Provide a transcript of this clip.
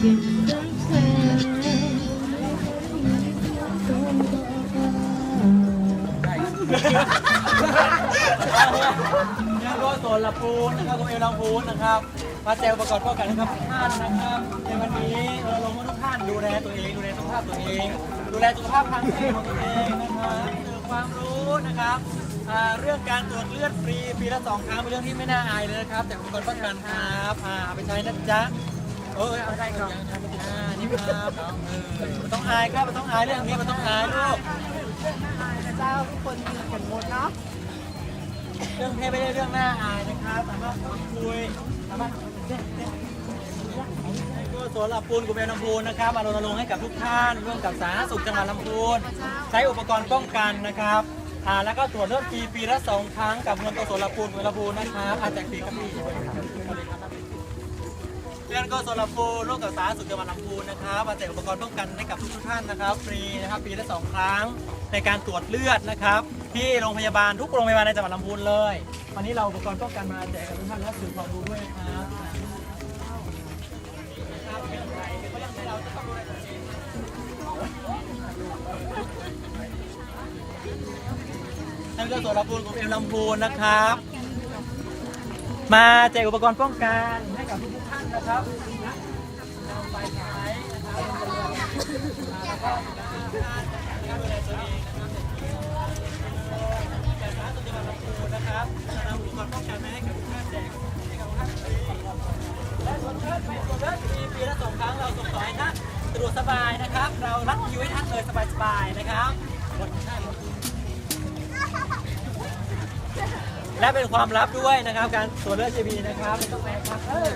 นะครับก็สวนลำพูนนะครับก็เอลลำพูนนะครับมาแจวประกอบก็กันนะครับท่านนะครับในวันนี้เราลงมาทุกท่านดูแลตัวเองดูแลสุขภาพตัวเอง ดูแลสุขภาพทางกายของตัวเองนะครับเรื่องความรู้นะครับเรื่องการตรวจเลือดฟรีปีละสองครั้งเป็นเรื่องที่ไม่น่าอายเลยนะครับ แต่อุปรณ์ป้องกันครับไปใช้นะจ๊ะ เออเอาได้ครับอ่านี่ครับเออมันต้องอายครับมันต้องอายเรื่องนี้มันต้องอายลูกเจ้าทุกคนมีกันหมดเนาะเรื่องเพศไม่ใช่เรื่องหน่าอายนะครับสามารถพูดคุยสามารถก็สวนลำพูนกลุ่มเอลำพูนนะครับมารณรงค์ให้กับทุกท่านร่วมกับสาธารณสุขจังหวัดลำพูนใช้อุปกรณ์ป้องกันนะครับอ่าแล้วก็ตรวจเลือดฟรีปีละสองครั้งกับเงินตัวสวนลำพูนกลุ่มเอลำพูนนะครับอาจจะฟรีครับพี่ เรื่องก็โซลาฟูร่วมกับสาธารณสุขจังหวัดลำพูนนะครับมาแจกอุปกรณ์ป้องกันให้กับทุกท่านนะครับฟรีนะครับปีละสองครั้งในการตรวจเลือดนะครับที่โรงพยาบาลทุกโรงพยาบาลในจังหวัดลำพูนเลย วันนี้เราอุปกรณ์ป้องกันมาแจกกับทุกท่านและสื่อความรู้ด้วยนะครับครับเรื่องอะไรเป็นเรื่องที่เราจะต้องดูแลตัวเองนั่นก็สวนลำพูนของเอ็มลำพูนนะครับ มาแจกอุปกรณ์ป้องกันให้กับทุกท่านนะครับนำไปใช้นะครับแล้วก็ดูแลตัวเองนะครับแต่สาธารณสุขจังหวัดลำพูนะครับจะนำอุปกรณ์ป้องกันมาให้กับทุกท่านแจกให้กับท่านฟรีและส่วนเชิดไม่ส่วนเชิดมีปีละสองครั้งเราส่งต่อให้ท่านสะดวกสบายนะครับ เรารัดคิวให้ท่านเลยสบายๆนะครับหมดได้หมดและเป็นความลับด้วยนะครับ การตรวจเลือด JB นะครับไม่ต้องแอบครับ